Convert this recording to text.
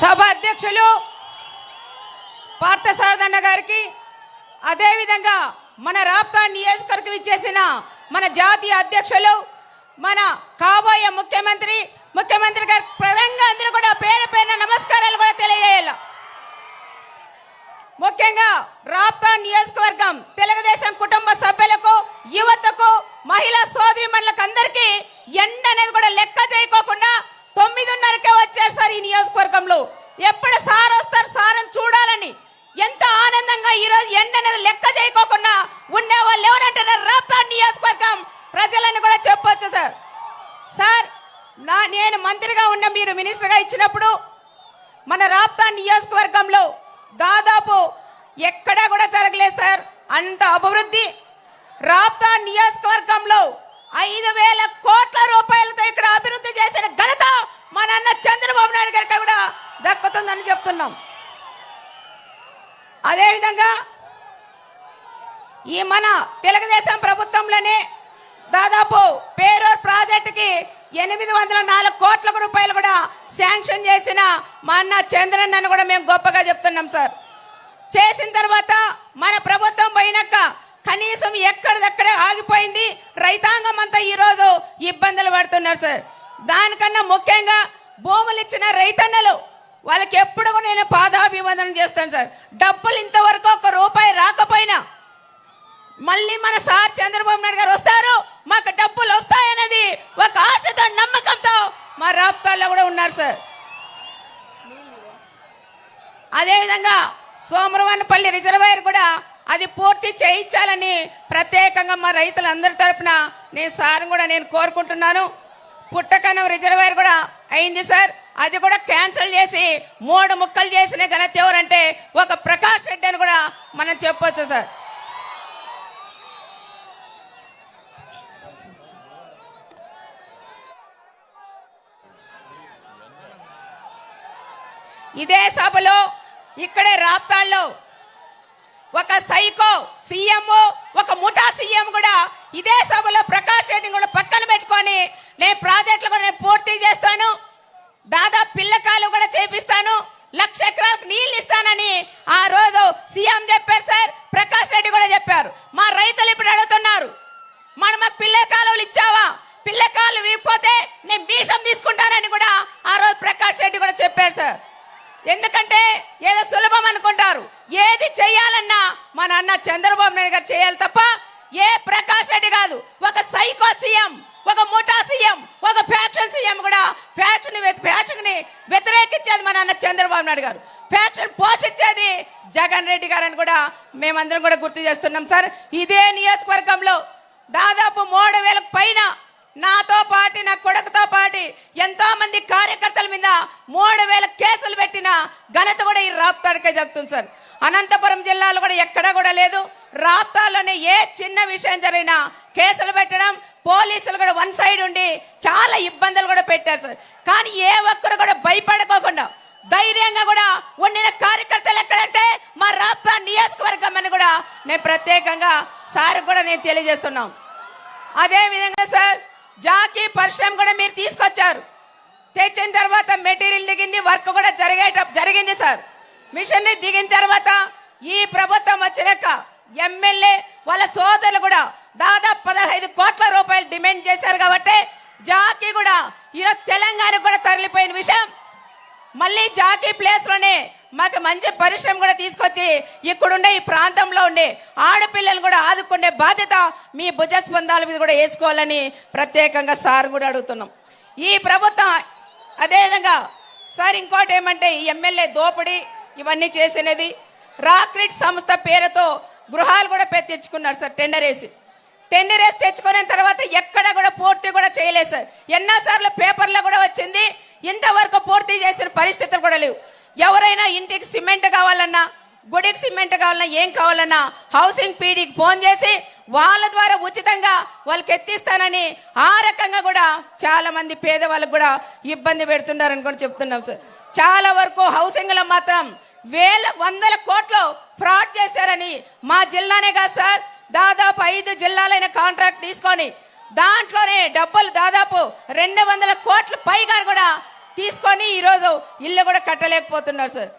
సభ అధ్యక్షులు పార్థసారథన్న గారికి అదేవిధంగా మన రాప్తా నియోజకవర్గం ఇచ్చేసిన మన జాతీయ అధ్యక్షులు మన కాబోయే ముఖ్యమంత్రి ముఖ్యమంత్రి గారి ప్రధానంగా అందరూ కూడా పేరు పేరున నమస్కారాలు కూడా తెలియజేయాలి. ముఖ్యంగా రాప్తా నియోజకవర్గం తెలుగుదేశం కుటుంబ సభ్యులకు యువతకు మహిళా సోదరి మండలకు అందరికీ ఎండ అనేది కూడా లెక్క చేయకోకుండా తొమ్మిదిన్నరకే వచ్చారు సార్ ఈ నియోజకవర్గంలో ఎప్పుడు సార్ వస్తారు సార్ని చూడాలని ఎంత ఆనందంగా ఈ రోజు ఎండ అనేది లెక్క చేయకోకుండా ఉండే వాళ్ళు ఎవరంటారు రాప్తా నియోజకవర్గం ప్రజలను కూడా చెప్పొచ్చు సార్ సార్ నా నేను మంత్రిగా ఉన్న మీరు మినిస్టర్గా ఇచ్చినప్పుడు మన రాప్తా నియోజకవర్గంలో దాదాపు ఎక్కడా కూడా జరగలేదు సార్. అంత అభివృద్ధి. రాప్తా నియోజకవర్గంలో ఐదు వేల కోట్ల రూపాయలతో ఇక్కడ అభివృద్ధి చేసిన ఘనత మా నాన్న చంద్రబాబు నాయుడు గారికి కూడా దక్కుతుందని చెప్తున్నాం. అదేవిధంగా ఈ మన తెలుగుదేశం ప్రభుత్వంలోనే దాదాపు పేరూర్ ప్రాజెక్టుకి ఎనిమిది వందల నాలుగు కోట్ల రూపాయలు కూడా శాంక్షన్ చేసిన మా అన్న చంద్రన్నను కూడా మేము గొప్పగా చెప్తున్నాం సార్. చేసిన తర్వాత మన ప్రభుత్వం పోయినాక కనీసం ఎక్కడిదక్కడే ఆగిపోయింది. రైతాంగం అంతా ఈరోజు ఇబ్బందులు పడుతున్నారు సార్. దానికన్నా ముఖ్యంగా భూములు ఇచ్చిన రైతన్నలు వాళ్ళకి ఎప్పుడు కూడా నేను పాదాభివందనం చేస్తాను సార్. డబ్బులు ఇంతవరకు ఒక రూపాయి రాకపోయినా మళ్ళీ మన సార్ చంద్రబాబు నాయుడు గారు వస్తారు మాకు డబ్బులు వస్తాయనేది ఒక ఆశతో నమ్మకంతో మా రాప్తాల్లో కూడా ఉన్నారు సార్ అదేవిధంగా సోమరవన్నపల్లి రిజర్వాయర్ కూడా అది పూర్తి చేయించాలని ప్రత్యేకంగా మా రైతులందరి తరపున నేను సార్ కూడా నేను కోరుకుంటున్నాను. పుట్టకనం రిజర్వాయర్ కూడా అయింది సార్ అది కూడా క్యాన్సిల్ చేసి మూడు ముక్కలు చేసిన ఘనత ఎవరంటే ఒక ప్రకాష్ రెడ్డి అని కూడా మనం చెప్పొచ్చు సార్ ఇదే సభలో ఇక్కడే రాప్తాల్లో ఒక సైకో సీఎం ఒక ముఠా సీఎం కూడా ఇదే సభలో ప్రకాష్ రెడ్డిని కూడా పక్కన పెట్టుకొని నేను ప్రాజెక్టులు కూడా నేను పూర్తి చేస్తాను దాదాపు పిల్లకాయలు కూడా చేపిస్తాను లక్ష ఎకరాలకు నీళ్ళు ఇస్తానని ఆ రోజు సీఎం చెప్పారు సార్ ప్రకాష్ రెడ్డి కూడా చెప్పారు. మా రైతులు ఇప్పుడు అడుగుతున్నారు మనం మాకు పిల్ల కాలువలు ఇచ్చావా? పిల్ల కాలువలు ఇవ్వకపోతే నేను భీషం తీసుకుంటానని కూడా ఆ రోజు ప్రకాష్ రెడ్డి కూడా చెప్పారు సార్. ఎందుకంటే ఏదో సులభం అనుకుంటారు. ఏది చేయాలన్నా మన అన్న చంద్రబాబు నాయుడు గారు చేయాలి తప్ప ఏ ప్రకాష్ రెడ్డి కాదు. ఒక సైకో సీఎం ఒక ముఠా సీఎం ఒక ఫ్యాక్షన్ సీఎం కూడా ఫ్యాక్షన్ ఫ్యాక్షన్ని వ్యతిరేకించేది మన అన్న చంద్రబాబు నాయుడు గారు. ఫ్యాక్షన్ పోషించేది జగన్ రెడ్డి గారు అని కూడా మేమందరం కూడా గుర్తు చేస్తున్నాం సార్. ఇదే నియోజకవర్గంలో దాదాపు మూడు వేలకు పైన నాతో పాటు నా కొడుకుతో కాబట్టి ఎంతో మంది కార్యకర్తల మీద మూడు వేల కేసులు పెట్టిన ఘనత కూడా ఈ రాప్తాడికే జరుగుతుంది సార్. అనంతపురం జిల్లాలో కూడా ఎక్కడా కూడా లేదు. రాప్తాల్లోనే ఏ చిన్న విషయం జరిగినా కేసులు పెట్టడం పోలీసులు కూడా వన్ సైడ్ ఉండి చాలా ఇబ్బందులు కూడా పెట్టారు సార్. కానీ ఏ ఒక్కరు కూడా భయపడుకోకుండా ధైర్యంగా కూడా ఉండిన కార్యకర్తలు ఎక్కడంటే మా రాప్తా నియోజకవర్గం అని కూడా నేను ప్రత్యేకంగా సార్ కూడా నేను తెలియజేస్తున్నాం. అదే విధంగా సార్ జాకీ పరిశ్రమ కూడా మీరు తీసుకొచ్చారు. తెచ్చిన తర్వాత మెటీరియల్ దిగింది వర్క్ కూడా జరిగేట జరిగింది సార్. మిషన్ దిగిన తర్వాత ఈ ప్రభుత్వం వచ్చినాక ఎమ్మెల్యే వాళ్ళ సోదరులు కూడా దాదాపు పదహైదు కోట్ల రూపాయలు డిమాండ్ చేశారు కాబట్టి జాకీ కూడా ఈరోజు తెలంగాణకు కూడా తరలిపోయిన విషయం. మళ్ళీ జాకీ ప్లేస్లోనే మాకు మంచి పరిశ్రమ కూడా తీసుకొచ్చి ఇక్కడుండే ఈ ప్రాంతంలో ఉండే ఆడపిల్లలు కూడా ఆదుకునే బాధ్యత మీ భుజస్పందాల మీద కూడా వేసుకోవాలని ప్రత్యేకంగా సార్ కూడా అడుగుతున్నాం. ఈ ప్రభుత్వం అదేవిధంగా సార్ ఇంకోటి ఏమంటే ఈ ఎమ్మెల్యే దోపిడీ ఇవన్నీ చేసినది. రాక్రిట్ సంస్థ పేరుతో గృహాలు కూడా పె- తెచ్చుకున్నారు సార్ టెండర్ వేసి. టెండర్ వేసి తెచ్చుకున్న తర్వాత ఎక్కడ కూడా పూర్తి కూడా చేయలేదు సార్. ఎన్నో పేపర్లో కూడా వచ్చింది ఇంతవరకు పూర్తి చేసిన పరిస్థితులు కూడా లేవు ఎవరైనా ఇంటికి సిమెంట్ కావాలన్నా గుడికి సిమెంట్ కావాలన్నా ఏం కావాలన్నా హౌసింగ్ పీడీకి ఫోన్ చేసి వాళ్ళ ద్వారా ఉచితంగా వాళ్ళకి ఎత్తిస్తానని ఆ రకంగా కూడా చాలా మంది పేదవాళ్ళకు కూడా ఇబ్బంది పెడుతున్నారని కూడా చెప్తున్నాం సార్. చాలా వరకు హౌసింగ్లో మాత్రం వేల వందల కోట్లు ఫ్రాడ్ చేశారని మా జిల్లానే కాదు సార్ దాదాపు ఐదు జిల్లాలైన కాంట్రాక్ట్ తీసుకొని దాంట్లోనే డబ్బులు దాదాపు రెండు వందల కోట్ల పైగా కూడా తీసుకొని ఈరోజు ఇల్లు కూడా కట్టలేకపోతున్నారు సార్.